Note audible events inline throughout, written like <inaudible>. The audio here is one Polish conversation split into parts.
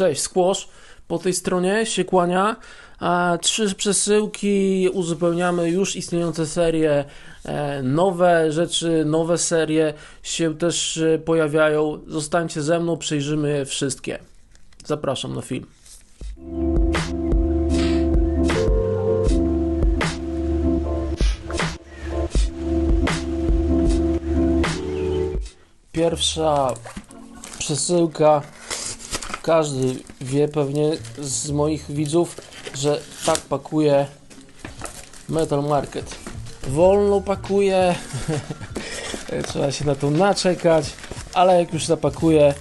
Cześć, Squash po tej stronie się kłania. A trzy przesyłki, uzupełniamy już istniejące serie. E, Nowe rzeczy, nowe serie się też e, pojawiają. Zostańcie ze mną, przejrzymy je wszystkie. Zapraszam na film. Pierwsza przesyłka. Każdy wie pewnie z moich widzów, że tak pakuje Metal Market. Wolno pakuje, <laughs> trzeba się na to naczekać, ale jak już zapakuje,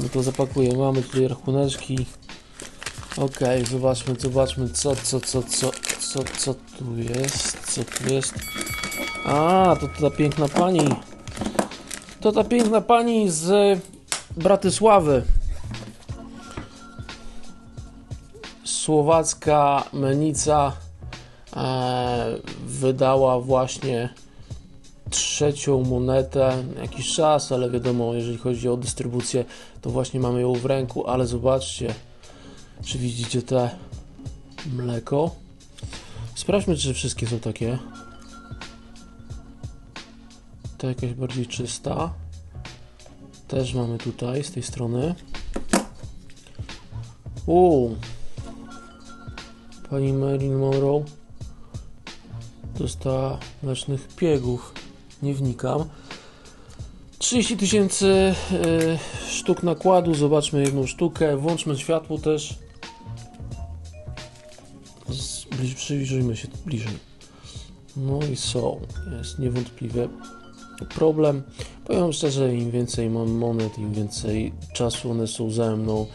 no to zapakuje. Mamy tutaj rachuneczki. Ok, zobaczmy, zobaczmy co, co, co, co, co, co tu jest, co tu jest. A, to ta piękna pani. To ta piękna pani z Bratysławy. Słowacka menica e, wydała właśnie trzecią monetę jakiś czas, ale wiadomo, jeżeli chodzi o dystrybucję, to właśnie mamy ją w ręku, ale zobaczcie, czy widzicie te mleko. Sprawdźmy, czy wszystkie są takie. Ta jakaś bardziej czysta. Też mamy tutaj z tej strony. Uuu. Pani Marilyn Monroe dostała mlecznych piegów. Nie wnikam. 30 tysięcy y, sztuk nakładu. Zobaczmy jedną sztukę. Włączmy światło też. Zbliż, przyjrzyjmy się bliżej. No i są. Jest niewątpliwie problem. Powiem szczerze, im więcej mam monet, im więcej czasu one są ze mną.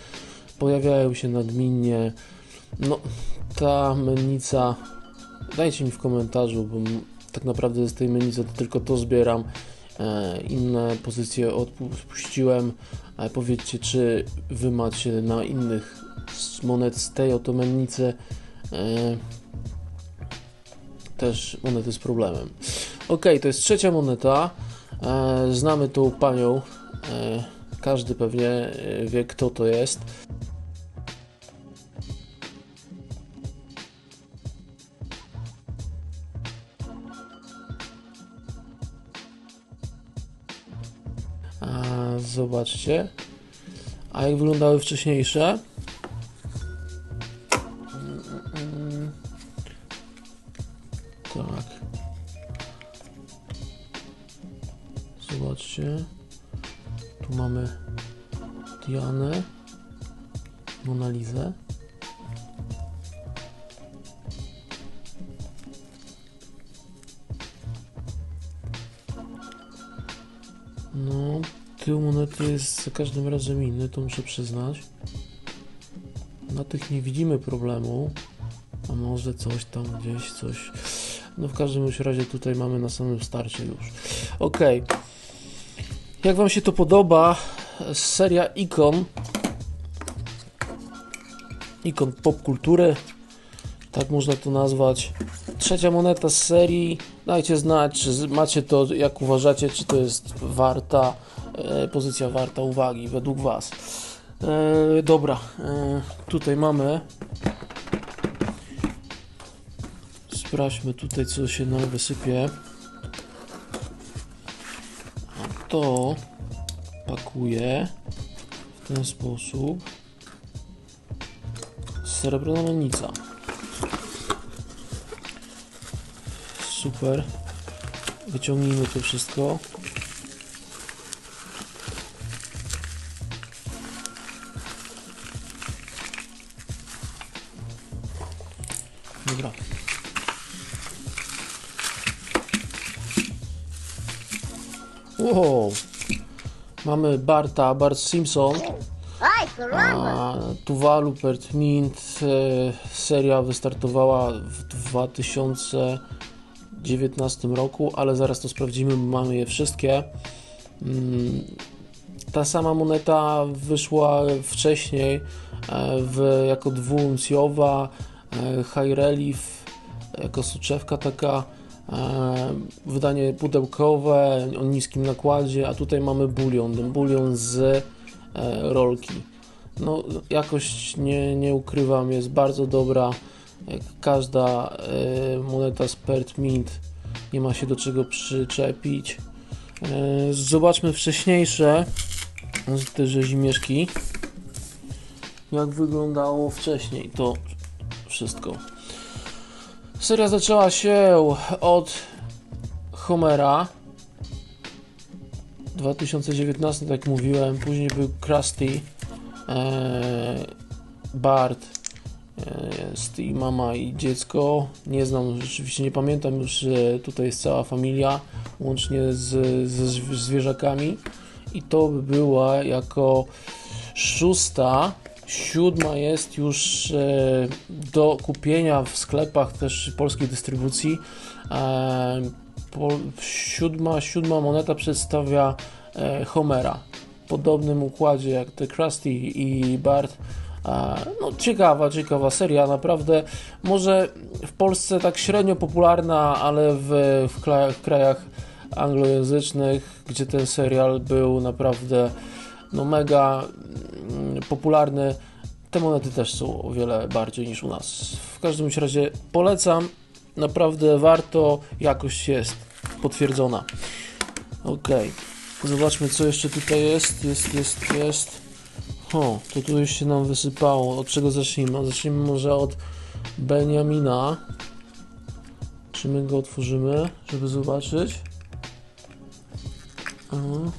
Pojawiają się nadminnie. No, ta mennica. Dajcie mi w komentarzu, bo tak naprawdę z tej mennicy to tylko to zbieram. E, inne pozycje odpuściłem. E, powiedzcie, czy wy macie na innych monet z tej oto mennicy e, też monety z problemem. Ok, to jest trzecia moneta. Znamy tą panią. Każdy pewnie wie, kto to jest. Zobaczcie. A jak wyglądały wcześniejsze? Tak. Zobaczcie. Tu mamy Dianę, Monalizę. Jest za każdym razem inny, to muszę przyznać. Na tych nie widzimy problemu. A może coś tam gdzieś, coś. No w każdym razie tutaj mamy na samym starcie już. Ok. Jak Wam się to podoba? Seria Ikon. Ikon popkultury. Tak można to nazwać. Trzecia moneta z serii. Dajcie znać, czy macie to, jak uważacie, czy to jest warta, pozycja warta uwagi według Was. E, dobra, e, tutaj mamy. Sprawdźmy tutaj, co się nam wysypie. A to pakuję w ten sposób. Srebrna mennica. Super. Wyciągnijmy to wszystko. Mamy Barta, Bart Simpson. A Tuvalu Pert Mint e, seria wystartowała w 2019 roku, ale zaraz to sprawdzimy, bo mamy je wszystkie. Mm, Ta sama moneta wyszła wcześniej e, w, jako dwuuncjowa, e, high relief, jako soczewka taka, wydanie pudełkowe o niskim nakładzie, a tutaj mamy bulion, bulion z e, rolki. no, jakość nie, nie ukrywam, jest bardzo dobra. Jak każda e, moneta z Pert Mint, nie ma się do czego przyczepić. E, zobaczmy wcześniejsze te rzezimieszki. Jak wyglądało wcześniej to wszystko. Seria zaczęła się od Homera. 2019, tak mówiłem, później był Krusty, e, Bart, e, i mama i dziecko, nie znam, rzeczywiście nie pamiętam już, tutaj jest cała familia, łącznie z, ze zw- zwierzakami. I to by była jako szósta, siódma jest już e, do kupienia w sklepach też polskiej dystrybucji. E, siódma, siódma moneta przedstawia e, Homera w podobnym układzie jak The Krusty i Bart. No, ciekawa, ciekawa seria, naprawdę. Może w Polsce tak średnio popularna, ale w, w krajach anglojęzycznych, gdzie ten serial był naprawdę no, mega mm, popularny, te monety też są o wiele bardziej niż u nas. W każdym razie polecam, naprawdę warto, jakość jest potwierdzona. Ok, zobaczmy co jeszcze tutaj jest, jest, jest, jest. O, to tu już się nam wysypało. Od czego zacznijmy? Zacznijmy może od Benjamina. Czy my go otworzymy, żeby zobaczyć? Aha.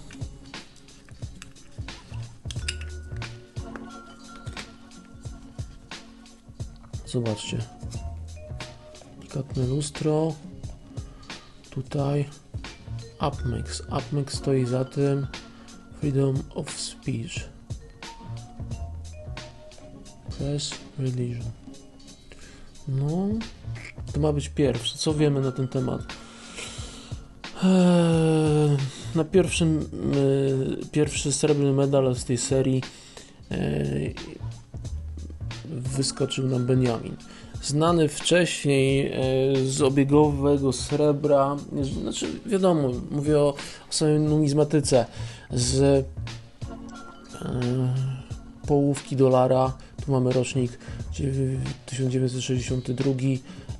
Zobaczcie. Delikatne lustro. Tutaj Upmix. Upmix stoi za tym Freedom of Speech. Press Religion. No, to ma być pierwszy. Co wiemy na ten temat? Eee, na pierwszym e, pierwszy srebrny medal z tej serii e, wyskoczył nam Benjamin. Znany wcześniej e, z obiegowego srebra, znaczy wiadomo, mówię o, o samej numizmatyce, z e, połówki dolara, tu mamy rocznik 1962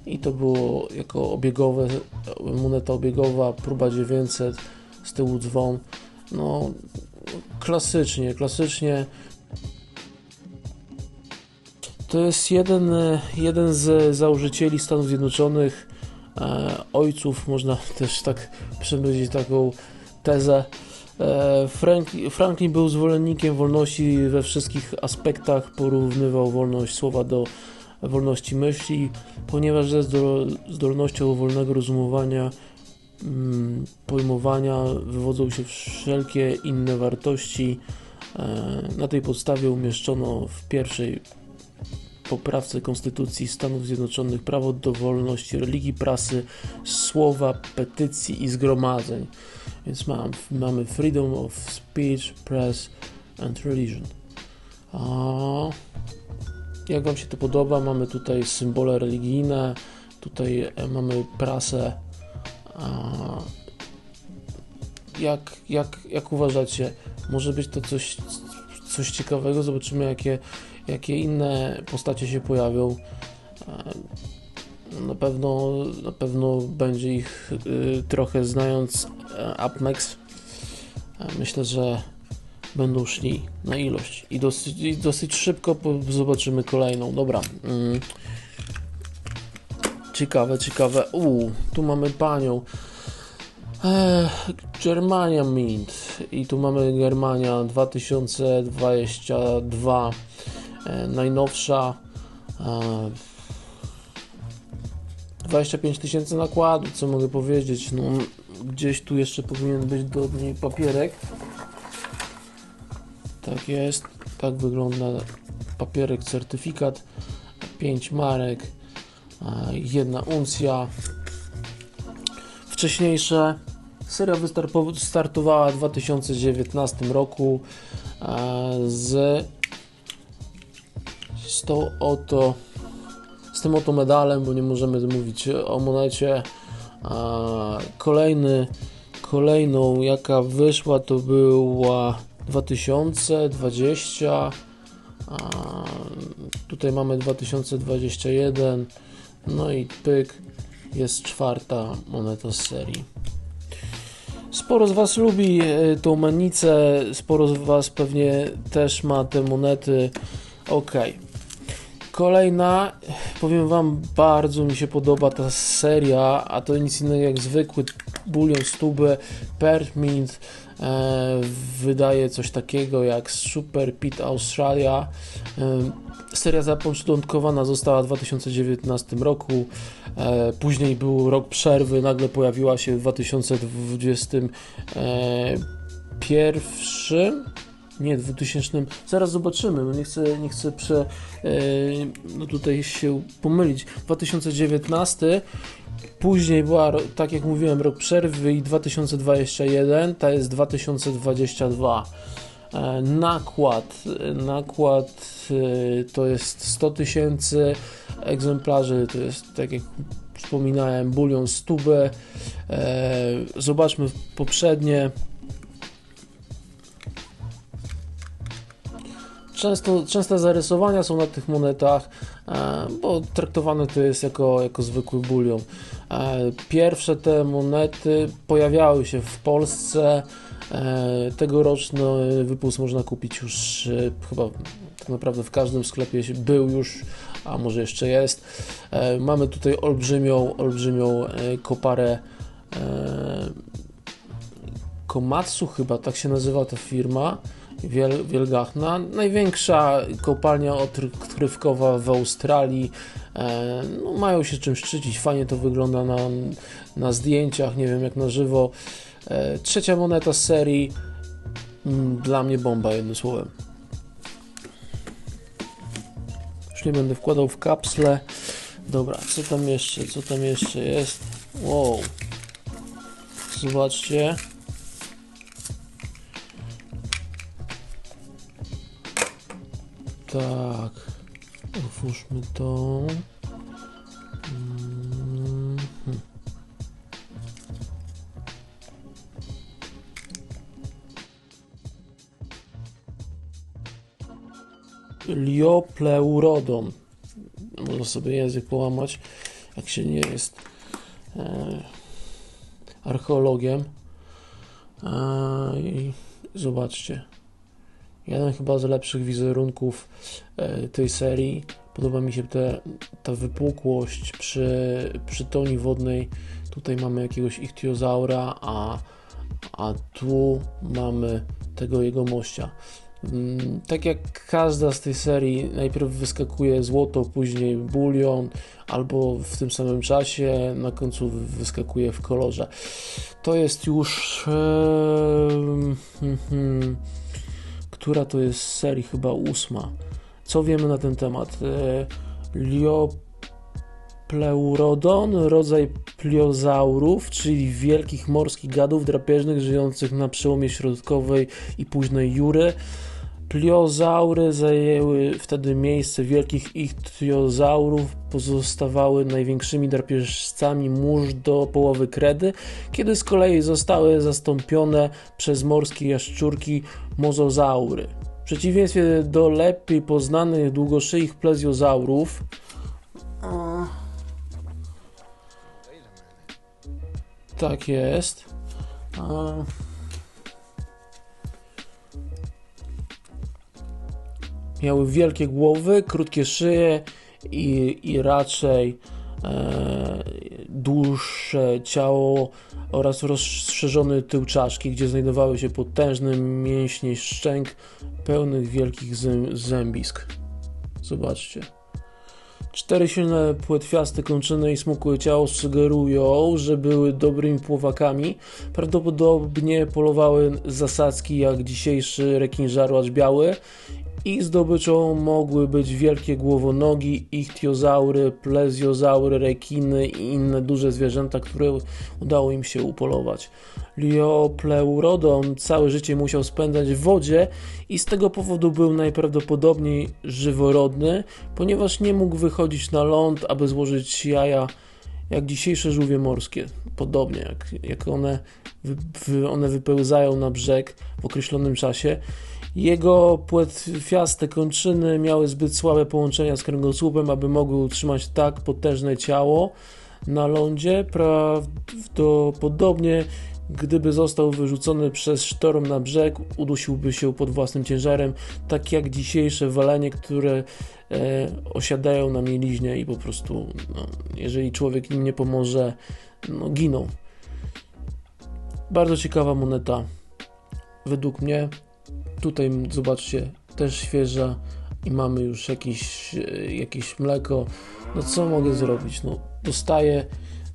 i to było jako obiegowe, moneta obiegowa, próba 900, z tyłu dzwon, no klasycznie, klasycznie to jest jeden, e, jeden z założycieli Stanów Zjednoczonych, e, ojców, można też tak przemyśleć taką tezę. E, Frank, Franklin był zwolennikiem wolności we wszystkich aspektach, porównywał wolność słowa do wolności myśli, ponieważ ze zdol- zdolnością wolnego rozumowania, mm, pojmowania wywodzą się wszelkie inne wartości. Na tej podstawie umieszczono w pierwszej poprawce Konstytucji Stanów Zjednoczonych prawo do wolności religii, prasy, słowa, petycji i zgromadzeń. Więc mam, mamy freedom of speech, press and religion. A jak Wam się to podoba? Mamy tutaj symbole religijne, tutaj e, mamy prasę. Jak, jak, jak uważacie? Może być to coś, coś ciekawego? Zobaczymy, jakie jakie inne postacie się pojawią. E, Na pewno, na pewno będzie ich y, trochę znając e, Upmex. E, Myślę, że będą szli na ilość i dosyć, i dosyć szybko zobaczymy kolejną. Dobra. Mm. Ciekawe, ciekawe. Tu mamy panią. Germania Mint. I tu mamy Germania 2022. E, najnowsza. E, 25 tysięcy nakładu, co mogę powiedzieć. No, gdzieś tu jeszcze powinien być do niej papierek. Tak jest. Tak wygląda papierek, certyfikat. 5 marek. e, Jedna uncja. Wcześniejsze. Seria wystarpo- startowała w 2019 roku e, z z tą oto z tym oto medalem, bo nie możemy mówić o monecie. A kolejny, kolejną jaka wyszła to była 2020 A tutaj mamy 2021. No i pyk, jest czwarta moneta z serii. Sporo z Was lubi e, tą manicę, sporo z Was pewnie też ma te monety. Ok. Kolejna, powiem Wam, bardzo mi się podoba ta seria, a to nic innego jak zwykły bulion z tuby. Permint e, wydaje coś takiego jak Super Pit Australia. E, seria zapoczątkowana została w 2019 roku. E, później był rok przerwy, nagle pojawiła się w 2021. Nie, 2000. Zaraz zobaczymy. No nie chcę, nie chcę prze, e, no tutaj się pomylić. 2019. Później była, tak jak mówiłem, rok przerwy i 2021. Ta jest 2022. E, Nakład, nakład e, to jest 100 tysięcy egzemplarzy, to jest tak jak wspominałem, bulion. E, Zobaczmy poprzednie. Często, częste zarysowania są na tych monetach, e, bo traktowane to jest jako, jako zwykły bulion. E, Pierwsze te monety pojawiały się w Polsce. E, Tegoroczny wypust można kupić już chyba tak naprawdę w każdym sklepie był już, a może jeszcze jest. Mamy tutaj olbrzymią, olbrzymią koparę Komatsu chyba, tak się nazywa ta firma. Wiel, wielgachna. Największa kopalnia odkrywkowa w Australii. E, no, mają się czym szczycić. Fajnie to wygląda na, na zdjęciach, nie wiem jak na żywo. E, trzecia moneta z serii. Mm, Dla mnie bomba, jednym słowem. Już nie będę wkładał w kapsle. Dobra, co tam jeszcze? Co tam jeszcze jest? Wow. Zobaczcie. Tak. Otwórzmy to. Mhm. Liopleurodon. Można sobie język połamać, jak się nie jest e, archeologiem. E, I zobaczcie. Jeden chyba z lepszych wizerunków e, tej serii. Podoba mi się te, ta wypukłość przy, przy toni wodnej. Tutaj mamy jakiegoś ichtiozaura, a, a tu mamy tego jego mościa. Mm, Tak jak każda z tej serii, najpierw wyskakuje złoto, później bulion, albo w tym samym czasie, na końcu wyskakuje w kolorze. To jest już. hmm, która to jest serii? Chyba ósma. Co wiemy na ten temat? E, Liopleurodon, rodzaj pliozaurów, czyli wielkich morskich gadów drapieżnych żyjących na przełomie środkowej i późnej jury. Pliozaury zajęły wtedy miejsce wielkich ichtiozaurów, pozostawały największymi drapieżcami mórz do połowy kredy, kiedy z kolei zostały zastąpione przez morskie jaszczurki mozozaury. W przeciwieństwie do lepiej poznanych długoszyich plezjozaurów, tak jest. A, miały wielkie głowy, krótkie szyje i, i raczej e, dłuższe ciało oraz rozszerzony tył czaszki, gdzie znajdowały się potężne mięśnie szczęk pełnych wielkich zę- zębisk. Zobaczcie. Cztery silne płetwiaste kończyny i smukłe ciało sugerują, że były dobrymi pływakami. Prawdopodobnie polowały zasadzki jak dzisiejszy rekin żarłacz biały ich zdobyczą mogły być wielkie głowonogi, ichtiozaury, plezjozaury, rekiny i inne duże zwierzęta, które udało im się upolować. Liopleurodon całe życie musiał spędzać w wodzie i z tego powodu był najprawdopodobniej żyworodny, ponieważ nie mógł wychodzić na ląd, aby złożyć jaja jak dzisiejsze żółwie morskie. Podobnie jak, jak one, wy, one wypełzają na brzeg w określonym czasie Jego płetwiaste kończyny miały zbyt słabe połączenia z kręgosłupem, aby mogły utrzymać tak potężne ciało na lądzie. Prawdopodobnie, gdyby został wyrzucony przez sztorm na brzeg, udusiłby się pod własnym ciężarem, tak jak dzisiejsze walenie, które e, osiadają na mieliźnie i po prostu, no, jeżeli człowiek im nie pomoże, no, giną. Bardzo ciekawa moneta, według mnie. Tutaj zobaczcie, też świeża i mamy już jakieś, e, jakieś mleko. No co mogę zrobić? No, dostaję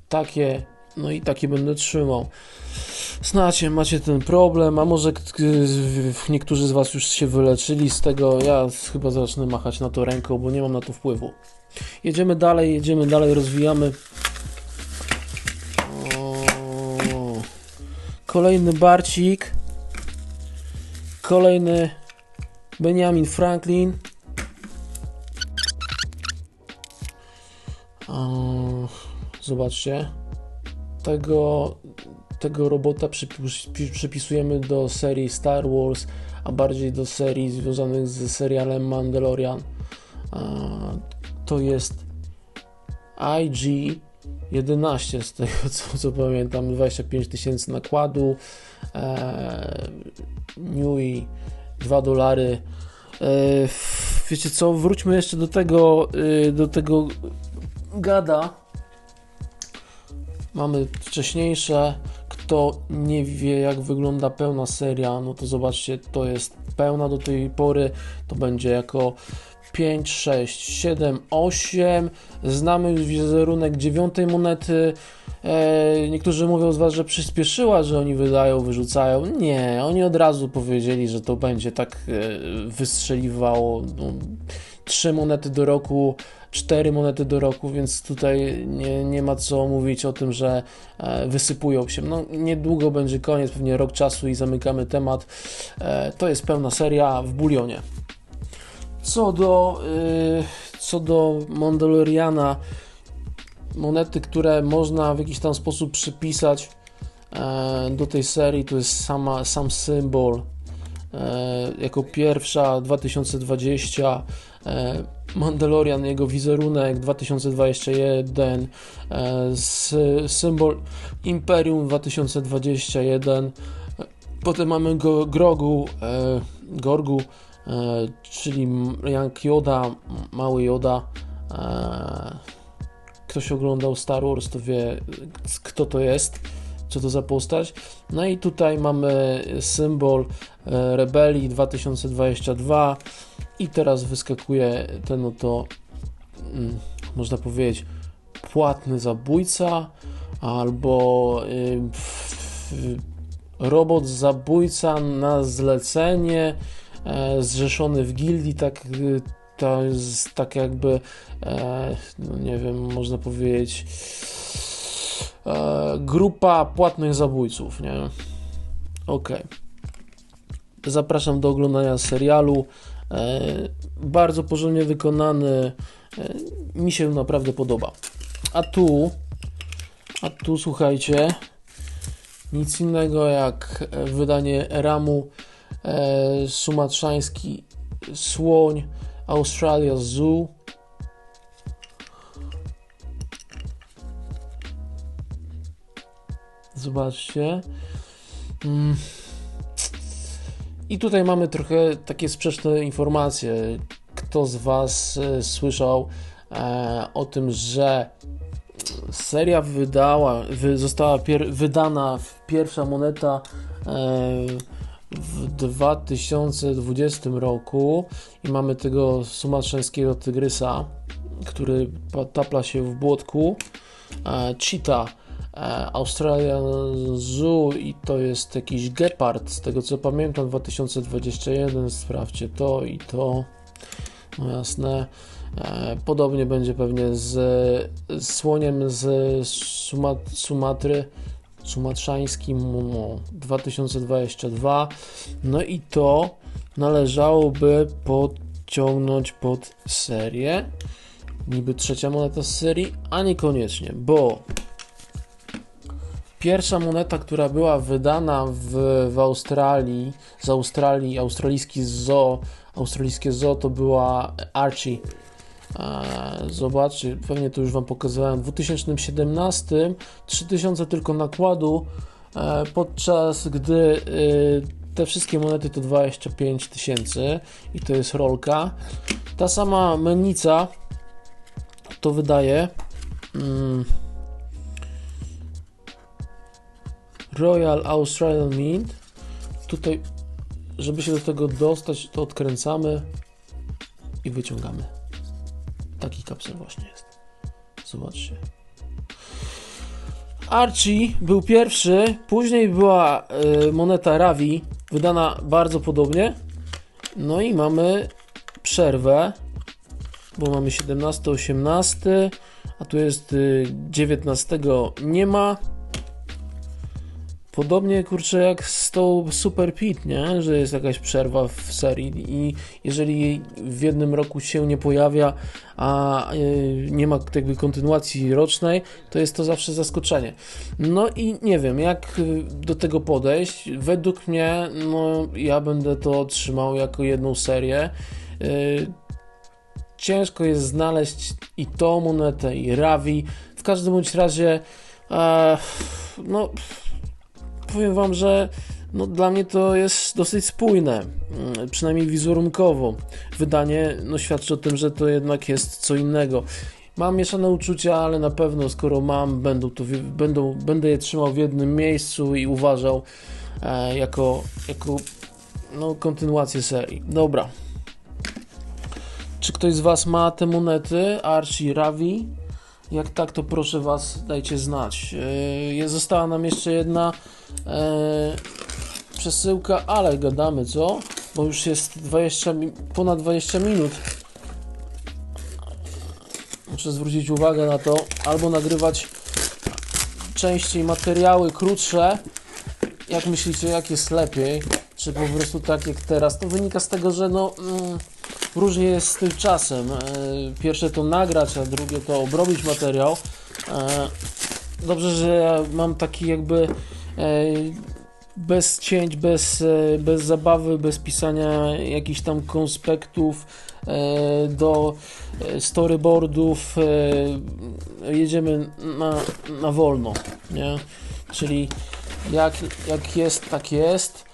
takie, no i takie będę trzymał. Znacie, macie ten problem, a może niektórzy z Was już się wyleczyli z tego. Ja chyba zacznę machać na to ręką, bo nie mam na to wpływu. Jedziemy dalej, jedziemy dalej, rozwijamy. O, kolejny Barcik. Kolejny Benjamin Franklin. Zobaczcie. Tego, tego robota przypis- pi- przypisujemy do serii Star Wars, a bardziej do serii związanych z serialem Mandalorian. To jest IG-11 z tego co, co pamiętam, 25 tysięcy nakładu, e, Nui 2 dolary. E, wiecie co, wróćmy jeszcze do tego, y, do tego gada. Mamy wcześniejsze. Kto nie wie, jak wygląda pełna seria, no to zobaczcie, to jest pełna do tej pory. To będzie jako 5, 6, 7, 8. Znamy już wizerunek dziewiątej monety. E, niektórzy mówią z Was, że przyspieszyła, że oni wydają, wyrzucają. Nie, oni od razu powiedzieli, że to będzie tak e, wystrzeliwało. No, trzy monety do roku, cztery monety do roku, więc tutaj nie, nie ma co mówić o tym, że e, wysypują się. No, niedługo będzie koniec, pewnie rok czasu i zamykamy temat. E, to jest pełna seria w bulionie. Co do, y, co do Mandaloriana, monety, które można w jakiś tam sposób przypisać e, do tej serii, to jest sama, sam symbol. E, jako pierwsza 2020 e, Mandalorian, jego wizerunek 2021 e, sy- symbol Imperium 2021 E, potem mamy go, Grogu Gorgu czyli jak Yoda, mały Yoda e, ktoś oglądał Star Wars to wie kto to jest co to za postać. No i tutaj mamy symbol e, rebelii 2022 i teraz wyskakuje ten oto, mm, można powiedzieć, płatny zabójca albo y, f- robot zabójca na zlecenie, e, zrzeszony w gildii, tak, y, to jest tak jakby, e, no nie wiem, można powiedzieć, e, grupa płatnych zabójców, nie? Okej. Zapraszam do oglądania serialu. E, bardzo porządnie wykonany. E, mi się naprawdę podoba. A tu, a tu słuchajcie, nic innego jak e, wydanie ramu e, sumatrzański słoń Australia Zoo. Zobaczcie. Mm. I tutaj mamy trochę takie sprzeczne informacje. Kto z Was e, słyszał e, o tym, że seria wydała, wy, została pier, wydana pierwsza moneta e, w 2020 roku i mamy tego sumatrzańskiego tygrysa, który tapla się w błotku. E, cheetah e, Australian Zoo i to jest jakiś gepard, z tego co pamiętam 2021, sprawdźcie to i to, no jasne. E, Podobnie będzie pewnie z, słoniem z Suma, Sumatry, sumatrzańskim no, 2022. No i to należałoby podciągnąć pod serię. Niby trzecia moneta z serii, a niekoniecznie, bo Pierwsza moneta, która była wydana w, w Australii, z Australii, australijski zoo, australijskie zoo to była Archie. Zobaczcie, pewnie to już Wam pokazałem. W 2017 3000 tylko nakładu, e, podczas gdy e, te wszystkie monety to 25 tysięcy i to jest rolka. Ta sama mennica to wydaje mm, Royal Australian Mint. Tutaj, żeby się do tego dostać, to odkręcamy i wyciągamy. Taki kapsel właśnie jest. Zobaczcie. Archie był pierwszy, później była y, moneta Ravi, wydana bardzo podobnie. No i mamy przerwę, bo mamy 17, 18, a tu jest y, 19 nie ma. Podobnie kurczę jak z tą Super Pit, nie? Że jest jakaś przerwa w serii i jeżeli w jednym roku się nie pojawia, a y, nie ma jakby kontynuacji rocznej, to jest to zawsze zaskoczenie. No i nie wiem, jak do tego podejść. Według mnie, no ja będę to trzymał jako jedną serię. Y, Ciężko jest znaleźć i tą monetę, i Ravi. W każdym bądź razie, e, no powiem Wam, że no, dla mnie to jest dosyć spójne, mm, przynajmniej wizerunkowo. Wydanie no, świadczy o tym, że to jednak jest co innego. Mam mieszane uczucia, ale na pewno skoro mam, będą to, będą, będę je trzymał w jednym miejscu i uważał e, jako, jako no, kontynuację serii. Dobra. Czy ktoś z Was ma te monety? Archie Ravi? Jak tak, to proszę Was, dajcie znać. Yy, została nam jeszcze jedna e, przesyłka, ale gadamy, co? Bo już jest 20, mi- ponad 20 minut. Muszę zwrócić uwagę na to, albo nagrywać częściej materiały krótsze. Jak myślicie, jak jest lepiej? Czy po prostu tak jak teraz? To wynika z tego, że no mm, różnie jest z tym czasem. E, Pierwsze to nagrać, a drugie to obrobić materiał. E, Dobrze, że ja mam taki jakby e, bez cięć, bez, bez zabawy, bez pisania jakichś tam konspektów do storyboardów. Jedziemy na, na wolno, nie? Czyli jak, jak jest, tak jest.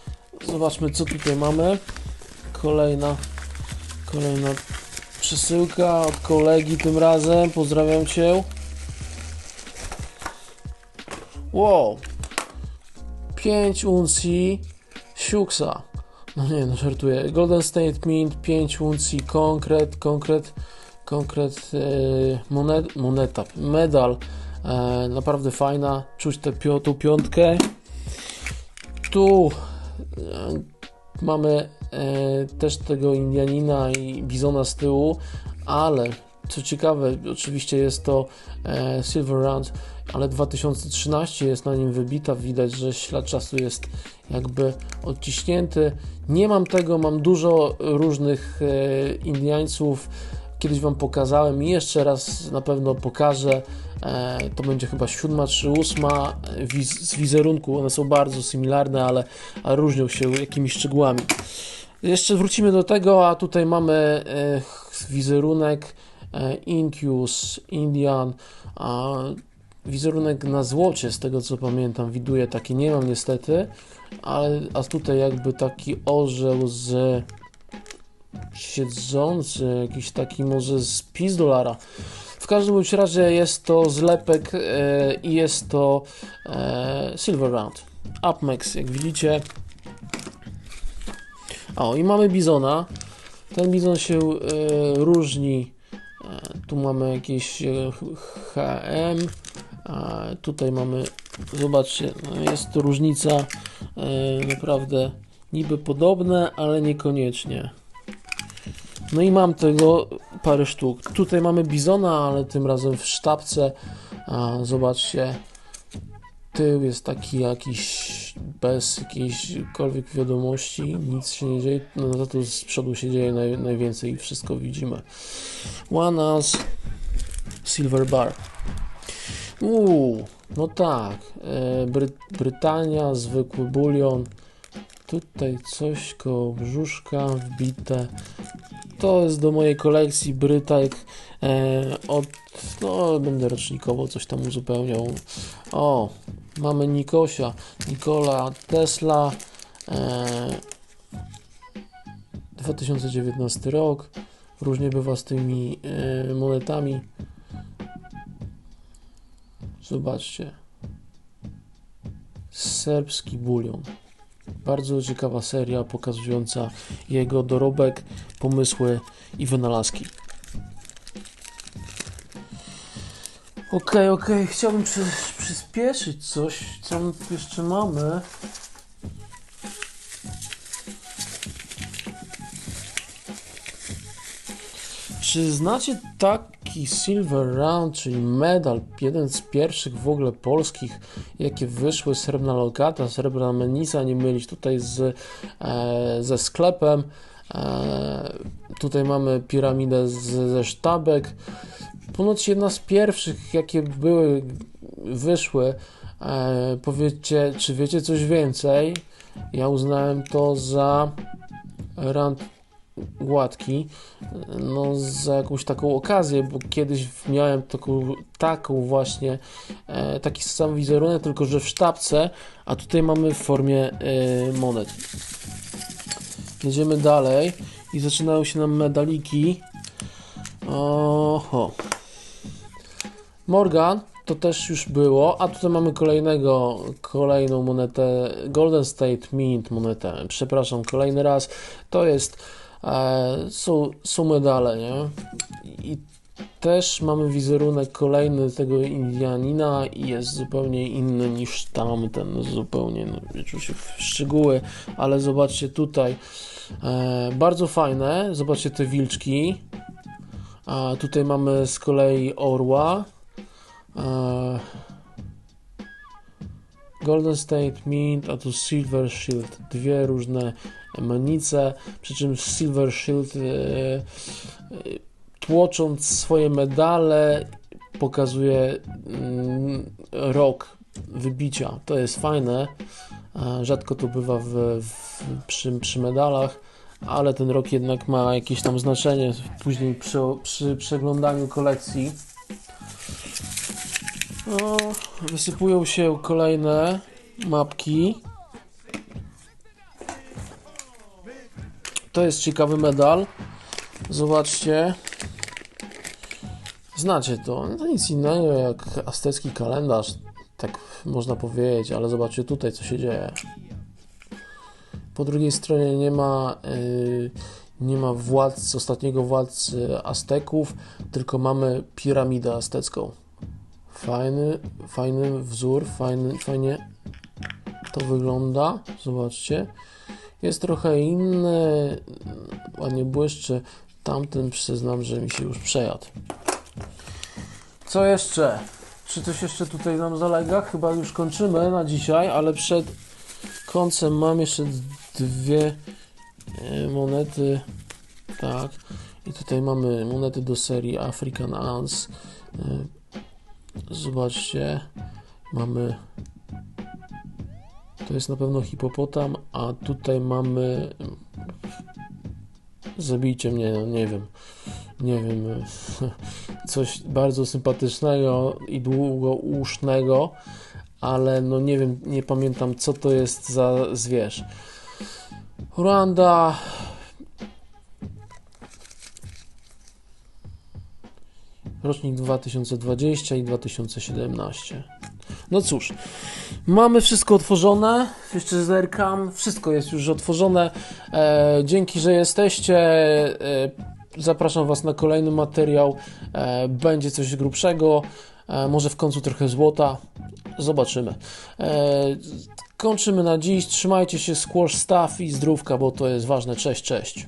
Zobaczmy, co tutaj mamy. Kolejna, kolejna przesyłka od kolegi tym razem. Pozdrawiam Cię. Wow. 5 uncji Siuksa. No nie, no żartuję. Golden State Mint, 5 uncji konkret, konkret, konkret e, monet, moneta, medal. E, naprawdę fajna. Czuć tę piątkę. Tu e, mamy też tego Indianina i Bizona z tyłu, ale co ciekawe, oczywiście jest to e, Silver Round, ale 2013 jest na nim wybita. Widać, że ślad czasu jest jakby odciśnięty. Nie mam tego, mam dużo różnych e, Indiańców. Kiedyś Wam pokazałem i jeszcze raz na pewno pokażę. E, to będzie chyba siódma czy ósma z wizerunku. One są bardzo similarne, ale różnią się jakimiś szczegółami. Jeszcze wrócimy do tego, a tutaj mamy e, wizerunek e, Incus, Indian, wizerunek na złocie, z tego co pamiętam, widuję taki, nie mam niestety, ale a tutaj jakby taki orzeł z siedzący, jakiś taki może z pis dolara. W każdym razie jest to zlepek e, i jest to Silver Round. Upmax, jak widzicie. O, i mamy bizona. Ten bizon się e, różni. E, tu mamy jakieś HM. A tutaj mamy, zobaczcie, no jest różnica naprawdę niby podobne, ale niekoniecznie. No i mam tego parę sztuk. Tutaj mamy bizona, ale tym razem w sztabce. A, zobaczcie, tył jest taki jakiś bez jakiejśkolwiek wiadomości, nic się nie dzieje, no za to z przodu się dzieje naj, najwięcej i wszystko widzimy. One as Silver Bar. Uuu, no tak. E, Bry Brytania, zwykły bulion. Tutaj coś koło brzuszka wbite. To jest do mojej kolekcji Brytek. E, od, no, będę rocznikowo coś tam uzupełniał. O, mamy Nikosia, Nikola Tesla. E, 2019 rok. Różnie bywa z tymi e, monetami. Zobaczcie. Serbski bulion. Bardzo ciekawa seria pokazująca jego dorobek, pomysły i wynalazki. Okej, okej, chciałbym przy, przyspieszyć coś, co my jeszcze mamy. Czy znacie taki Silver Round, czyli medal, jeden z pierwszych w ogóle polskich, jakie wyszły, srebrna lokata, srebrna menisa, nie mylić tutaj z, e, ze sklepem. E, tutaj mamy piramidę z, ze sztabek. Ponoć jedna z pierwszych, jakie były, wyszły. E, powiedzcie, czy wiecie coś więcej? Ja uznałem to za rand gładki, no za jakąś taką okazję, bo kiedyś miałem taką, taką właśnie, e, taki sam wizerunek, tylko że w sztabce, a tutaj mamy w formie e, monet. Jedziemy dalej i zaczynają się nam medaliki. Oho. Morgan to też już było, a tutaj mamy kolejnego, kolejną monetę, Golden State Mint monetę, przepraszam, kolejny raz, to jest, e, są, są medale, nie? I też mamy wizerunek kolejny tego Indianina i jest zupełnie inny niż tamten, zupełnie, no, wiecie, się w szczegóły, ale zobaczcie tutaj, e, bardzo fajne, zobaczcie te wilczki, a tutaj mamy z kolei orła, Golden State Mint, a tu Silver Shield, dwie różne manice, przy czym Silver Shield e, e, tłocząc swoje medale pokazuje mm, rok wybicia. To jest fajne. Rzadko to bywa w, w, przy, przy medalach, ale ten rok jednak ma jakieś tam znaczenie później przy, przy przeglądaniu kolekcji. O, wysypują się kolejne mapki. To jest ciekawy medal. Zobaczcie. Znacie to. No to nic innego jak aztecki kalendarz. Tak można powiedzieć, ale zobaczcie tutaj, co się dzieje. Po drugiej stronie nie ma, yy, nie ma władcy, ostatniego władcy Azteków, tylko mamy piramidę aztecką. Fajny, fajny wzór, fajny, fajnie to wygląda. Zobaczcie. Jest trochę inny, ładnie błyszczy. Tamten przyznam, że mi się już przejadł. Co jeszcze? Czy coś jeszcze tutaj nam zalega? Chyba już kończymy na dzisiaj, ale przed końcem mam jeszcze dwie e, monety. Tak. I tutaj mamy monety do serii African Ants. Zobaczcie. Mamy. To jest na pewno hipopotam, a tutaj mamy. Zabijcie mnie, no nie wiem. Nie wiem. <laughs> Coś bardzo sympatycznego i długousznego, ale no nie wiem, nie pamiętam co to jest za zwierz. Rwanda. Rocznik 2020 i 2017. No cóż, mamy wszystko otworzone. Jeszcze zerkam, wszystko jest już otworzone. E, dzięki, że jesteście. E, zapraszam Was na kolejny materiał. E, będzie coś grubszego. E, może w końcu trochę złota. Zobaczymy. E, kończymy na dziś. Trzymajcie się, squash staff i zdrówka, bo to jest ważne. Cześć, cześć.